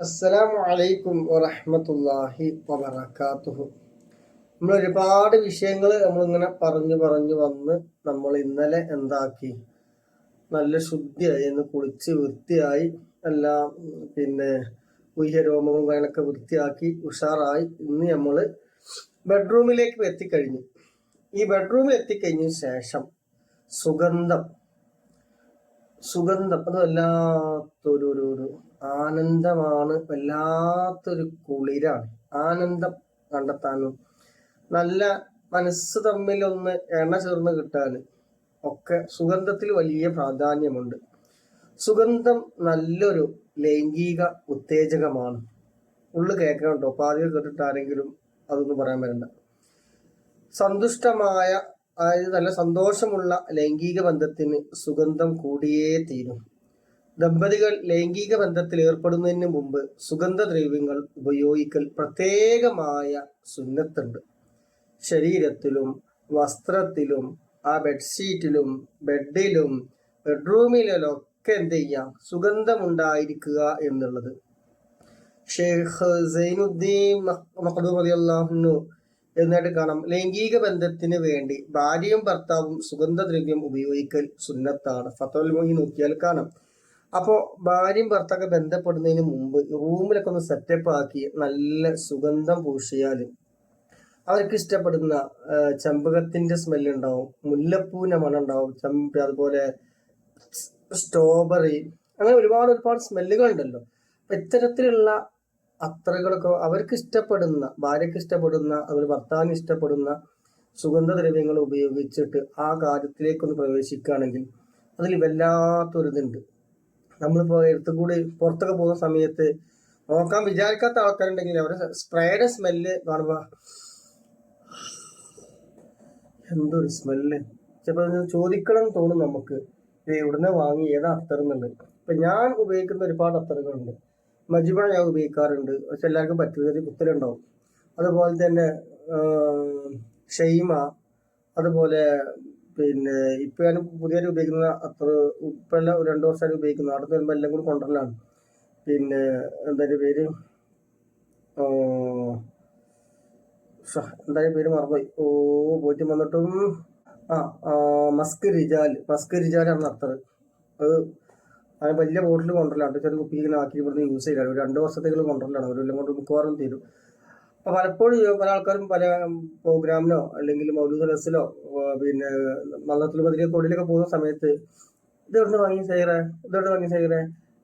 അസ്സലാമു അലൈക്കും വറഹ്മത്തുള്ളാഹി വബർക്കാത്തുഹു നമ്മൾ ഒരുപാട് വിഷയങ്ങൾ നമ്മളിങ്ങനെ പറഞ്ഞു പറഞ്ഞു വന്ന് നമ്മൾ ഇന്നലെ എന്താക്കി? നല്ല ശുദ്ധിയായി എന്ന് കുളിച്ച് വൃത്തിയായി എല്ലാം പിന്നെ ഉയ്യ രോമവും കാര്യങ്ങളൊക്കെ വൃത്തിയാക്കി ഉഷാറായി ഇന്ന് നമ്മൾ ബെഡ്റൂമിലേക്ക് എത്തിക്കഴിഞ്ഞു. ഈ ബെഡ്റൂമിൽ എത്തിക്കഴിഞ്ഞ ശേഷം സുഗന്ധം സുഗന്ധം. അത് വല്ലാത്തൊരു ഒരു ഒരു ആനന്ദമാണ്. വല്ലാത്തൊരു കുളിരാണ്. ആനന്ദം കണ്ടെത്താനും നല്ല മനസ്സ് തമ്മിൽ ഒന്ന് എണ്ണ ചേർന്ന് കിട്ടാൻ ഒക്കെ സുഗന്ധത്തിൽ വലിയ പ്രാധാന്യമുണ്ട്. സുഗന്ധം നല്ലൊരു ലൈംഗിക ഉത്തേജകമാണ്. ഉള്ളു കേൾക്കണം കേട്ടോ പാതികൾ കേട്ടിട്ട് ആരെങ്കിലും അതൊന്നും പറയാൻ വരണ്ട. സന്തുഷ്ടമായ അതായത് നല്ല സന്തോഷമുള്ള ലൈംഗിക ബന്ധത്തിന് സുഗന്ധം കൂടിയേ തീരും. ദമ്പതികൾ ലൈംഗിക ബന്ധത്തിൽ ഏർപ്പെടുന്നതിന് മുമ്പ് സുഗന്ധദ്രവ്യങ്ങൾ ഉപയോഗിക്കൽ പ്രത്യേകമായ സുന്നത്തുണ്ട്. ശരീരത്തിലും വസ്ത്രത്തിലും ആ ബെഡ്ഷീറ്റിലും ബെഡിലും ബെഡ്റൂമിലും ഒക്കെ എന്ത് ചെയ്യാം? സുഗന്ധമുണ്ടായിരിക്കുക എന്നുള്ളത്. ഷെയ്ഖ് സൈനുദ്ദീൻ മഖ്ദൂം റളിയല്ലാഹു എന്നിട്ട് കാണാം ലൈംഗിക ബന്ധത്തിന് വേണ്ടി ഭാര്യയും ഭർത്താവും സുഗന്ധദ്രവ്യം ഉപയോഗിക്കൽ സുന്നത്താണ്. ഫത്തോൽ മൊഴി നോക്കിയാൽ കാണാം. അപ്പോൾ ഭാര്യയും ഭർത്താവ് ബന്ധപ്പെടുന്നതിന് മുമ്പ് റൂമിലൊക്കെ ഒന്ന് സെറ്റപ്പ് ആക്കി നല്ല സുഗന്ധം പൂശിയാൽ അവർക്ക് ഇഷ്ടപ്പെടുന്ന ചെമ്പകത്തിന്റെ സ്മെല്ല് ഉണ്ടാവും മുല്ലപ്പൂവിന്റെ മണം ഉണ്ടാവും ചെമ്പ അതുപോലെ സ്ട്രോബെറി അങ്ങനെ ഒരുപാട് ഒരുപാട് സ്മെല്ലുകൾ ഉണ്ടല്ലോ. അപ്പൊ ഇത്തരത്തിലുള്ള അത്രകളൊക്കെ അവർക്ക് ഇഷ്ടപ്പെടുന്ന ഭാര്യക്ക് ഇഷ്ടപ്പെടുന്ന അതുപോലെ ഭർത്താവിന് ഇഷ്ടപ്പെടുന്ന സുഗന്ധദ്രവ്യങ്ങൾ ഉപയോഗിച്ചിട്ട് ആ കാര്യത്തിലേക്കൊന്ന് പ്രവേശിക്കുകയാണെങ്കിൽ അതിൽ വല്ലാത്തൊരിതുണ്ട്. നമ്മളിപ്പോൾ എടുത്തു കൂടി പുറത്തൊക്കെ പോകുന്ന സമയത്ത് നോക്കാൻ വിചാരിക്കാത്ത ആൾക്കാരുണ്ടെങ്കിൽ അവരെ സ്പ്രേയുടെ സ്മെല്ല് കാണുമ്പോ എന്തൊരു സ്മെല്ല്. ചിലപ്പോൾ ചോദിക്കണം തോന്നും നമുക്ക്. ഇത് എവിടുന്ന് വാങ്ങി ഏതാ അത്തർ എന്നുണ്ട് ഇപ്പൊ ഞാൻ ഉപയോഗിക്കുന്ന ഒരുപാട് അത്തറുകളുണ്ട് മജുബ ഞാൻ ഉപയോഗിക്കാറുണ്ട്. പക്ഷെ എല്ലാവർക്കും പറ്റുന്നത് കുത്തലുണ്ടാവും. അതുപോലെ തന്നെ ഷെയ്മ അതുപോലെ പിന്നെ ഇപ്പൊ ഞാൻ പുതിയൊരു ഉപയോഗിക്കുന്ന അത്ര ഇപ്പൊ എല്ലാം ഒരു രണ്ടു വർഷമായിട്ട് ഉപയോഗിക്കുന്നത് അടുത്ത് വരുമ്പോൾ എല്ലാം കൂടി കൊണ്ടുവരലാണ്. പിന്നെ എന്താ പേര്? എന്തായാലും പേര് മറന്നുപോയി. ഓ പോയിട്ട് വന്നിട്ടും ആ മസ്ക് റിജാൽ. മസ്ക് റിജാലാണ് അത്ര. അത് അത് വലിയ ബോട്ടിൽ കൊണ്ടുവരലാണ് ചെറിയ കുപ്പിയിൽ ആക്കി ഇവിടുന്ന് യൂസ് ചെയ്യാൻ ഒരു രണ്ട് വർഷത്തേക്കുള്ള കൊണ്ടുവരലാണ്. ഒരു കൊല്ലം കൊണ്ട് മിക്കവാറും തീരും. അപ്പം പലപ്പോഴും പല ആൾക്കാരും പല പ്രോഗ്രാമിനോ അല്ലെങ്കിൽ മൗലൂദ് റസിലോ പിന്നെ മല്ലത്തിൽ മതിലെ തൊഴിലൊക്കെ പോകുന്ന സമയത്ത് ഇത് എവിടെ വാങ്ങി ചെയ്യറേ ഇത് എവിടെ വാങ്ങി ചെയ്യറേ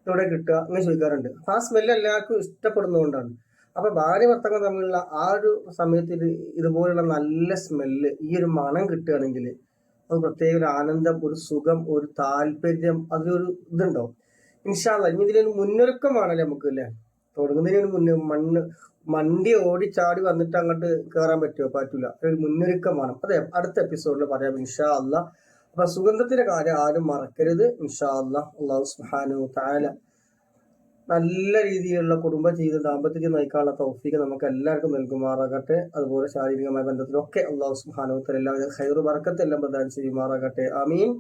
ഇതെവിടെ കിട്ടുക? അങ്ങനെ ചോദിക്കാറുണ്ട്. ആ സ്മെല്ല് എല്ലാവർക്കും ഇഷ്ടപ്പെടുന്നതുകൊണ്ടാണ്. അപ്പോൾ ഭാര്യ ഭർത്താക്കൾ തമ്മിലുള്ള ആ ഒരു സമയത്ത് ഇത് ഇതുപോലുള്ള നല്ല സ്മെല്ല് ഈ ഒരു മണം കിട്ടുകയാണെങ്കിൽ അത് പ്രത്യേക ഒരു ആനന്ദം ഒരു സുഖം ഒരു താല്പര്യം അതിലൊരു ഇതുണ്ടാവും. ഇൻഷാല്ല ഇനി ഇതിനൊരു മുന്നൊരുക്കമാണല്ലേ നമുക്ക് അല്ലേ? തുടങ്ങുന്നതിന് മുന്നേ മണ്ണ് മണ്ടി ഓടി ചാടി വന്നിട്ട് അങ്ങോട്ട് കയറാൻ പറ്റുമോ പറ്റൂല. ഒരു മുന്നൊരുക്കം വേണം. അതെ അടുത്ത എപ്പിസോഡിൽ പറയാം ഇൻഷാ അല്ല അപ്പൊ സുഗന്ധത്തിന്റെ കാര്യം ആരും മറക്കരുത്. ഇൻഷാ അല്ലാ അള്ളാഹു സുഹാനു താല നല്ല രീതിയിലുള്ള കുടുംബ ജീവിതം ദാമ്പത്യത്തിൽ നയിക്കാനുള്ള തൗഫീക്ക് നമുക്ക് എല്ലാവർക്കും നൽകുമാറാകട്ടെ. അതുപോലെ ശാരീരികമായ ബന്ധത്തിലൊക്കെ അള്ളാഹു എല്ലാവിധ ഹൈറു വർക്കത്തെല്ലാം പ്രദാനം ചെയ്യുമാറാകട്ടെ. ആമീൻ.